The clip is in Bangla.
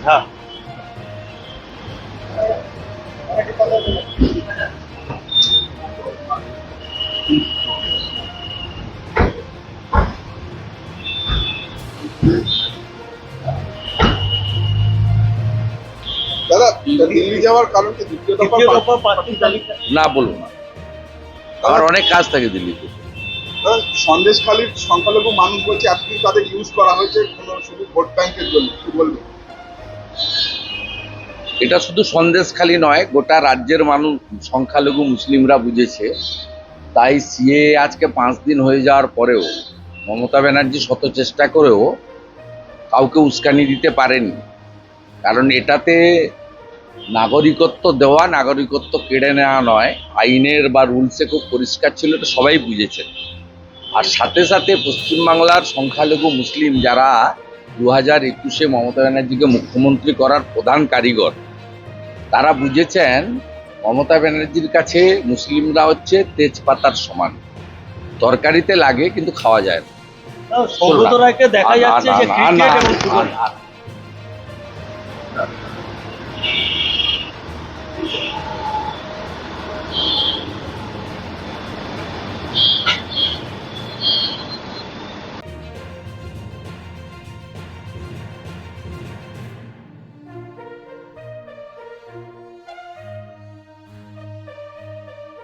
হ্যাঁ। দাদা দিল্লি যাওয়ার কারণ কি? দ্বিতীয় দফা প্রার্থী তালিকা না বলব না। আমার অনেক কাজ থাকে দিল্লিতে। সন্দেশ খালির সংখ্যালঘু মানুষ বলছে এতদিন তাদের ইউজ করা হয়েছে কোনো শুধু ভোট ব্যাংকের জন্য। কি বলবেন? এটা শুধু সন্দেশখালি নয়, গোটা রাজ্যের মানুষ, সংখ্যালঘু মুসলিমরা বুঝেছে। তাই সিএ আজকে পাঁচ দিন হয়ে যাওয়ার পরেও মমতা ব্যানার্জি শত চেষ্টা করেও কাউকে উস্কানি দিতে পারেনি। কারণ এটাতে নাগরিকত্ব দেওয়া, নাগরিকত্ব কেড়ে নেওয়া নয়, আইনের বা রুলসে খুব পরিষ্কার ছিল, এটা সবাই বুঝেছেন আর সাথে সাথে পশ্চিমবাংলার সংখ্যালঘু মুসলিম যারা দু হাজার একুশে মমতা ব্যানার্জিকে মুখ্যমন্ত্রী করার প্রধান কারিগর তারা বুঝেছেন মমতা ব্যানার্জির কাছে মুসলিমরা হচ্ছে তেজপাতার সমান। তরকারিতে লাগে কিন্তু খাওয়া যায় না। দেখা যাচ্ছে